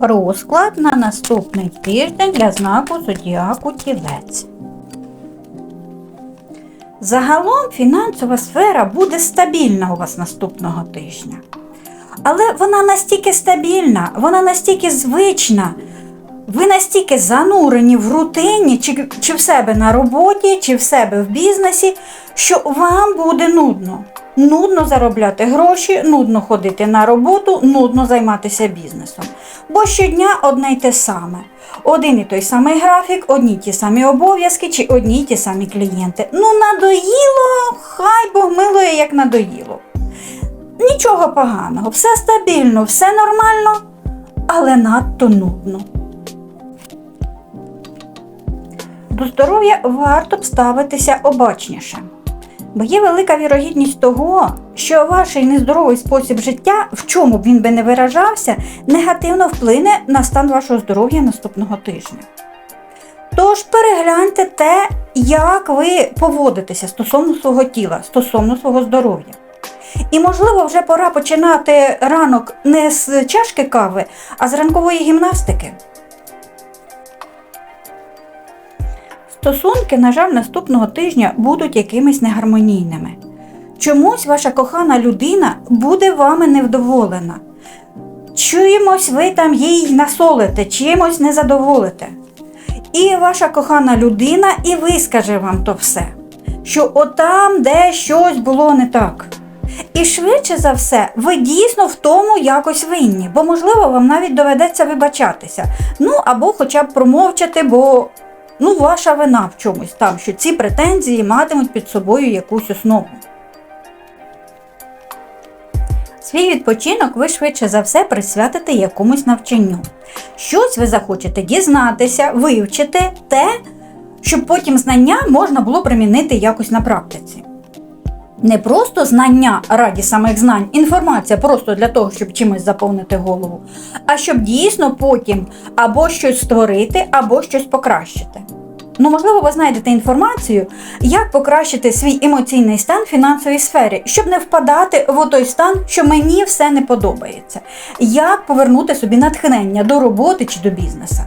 Розклад на наступний тиждень для знаку зодіаку Тілець. Загалом фінансова сфера буде стабільна у вас наступного тижня. Але вона настільки стабільна, вона настільки звична, ви настільки занурені в рутині, чи, чи в себе на роботі, чи в себе в бізнесі, що вам буде нудно. Нудно заробляти гроші, нудно ходити на роботу, нудно займатися бізнесом. Бо щодня одне й те саме. Один і той самий графік, одні й ті самі обов'язки чи одні й ті самі клієнти. Ну, надоїло, хай Бог милує, як надоїло. Нічого поганого, все стабільно, все нормально, але надто нудно. До здоров'я варто б ставитися обачніше, бо є велика вірогідність того, що ваш нездоровий спосіб життя, в чому б він би не виражався, негативно вплине на стан вашого здоров'я наступного тижня. Тож перегляньте те, як ви поводитеся стосовно свого тіла, стосовно свого здоров'я. І, можливо, вже пора починати ранок не з чашки кави, а з ранкової гімнастики. Стосунки, на жаль, наступного тижня будуть якимись негармонійними. Чомусь ваша кохана людина буде вами невдоволена. Чимось ви там їй насолите, чимось не задоволите. І ваша кохана людина і вискаже вам то все, що отам, де щось було не так. І швидше за все, ви дійсно в тому якось винні, бо, можливо, вам навіть доведеться вибачатися. Ну або хоча б промовчати, бо ну, ваша вина в чомусь там, що ці претензії матимуть під собою якусь основу. Свій відпочинок ви швидше за все присвятите якомусь навчанню. Щось ви захочете дізнатися, вивчити те, щоб потім знання можна було примінити якось на практиці. Не просто знання раді самих знань, інформація просто для того, щоб чимось заповнити голову, а щоб дійсно потім або щось створити, або щось покращити. Ну, можливо, ви знайдете інформацію, як покращити свій емоційний стан в фінансовій сфері, щоб не впадати в той стан, що мені все не подобається. Як повернути собі натхнення до роботи чи до бізнесу.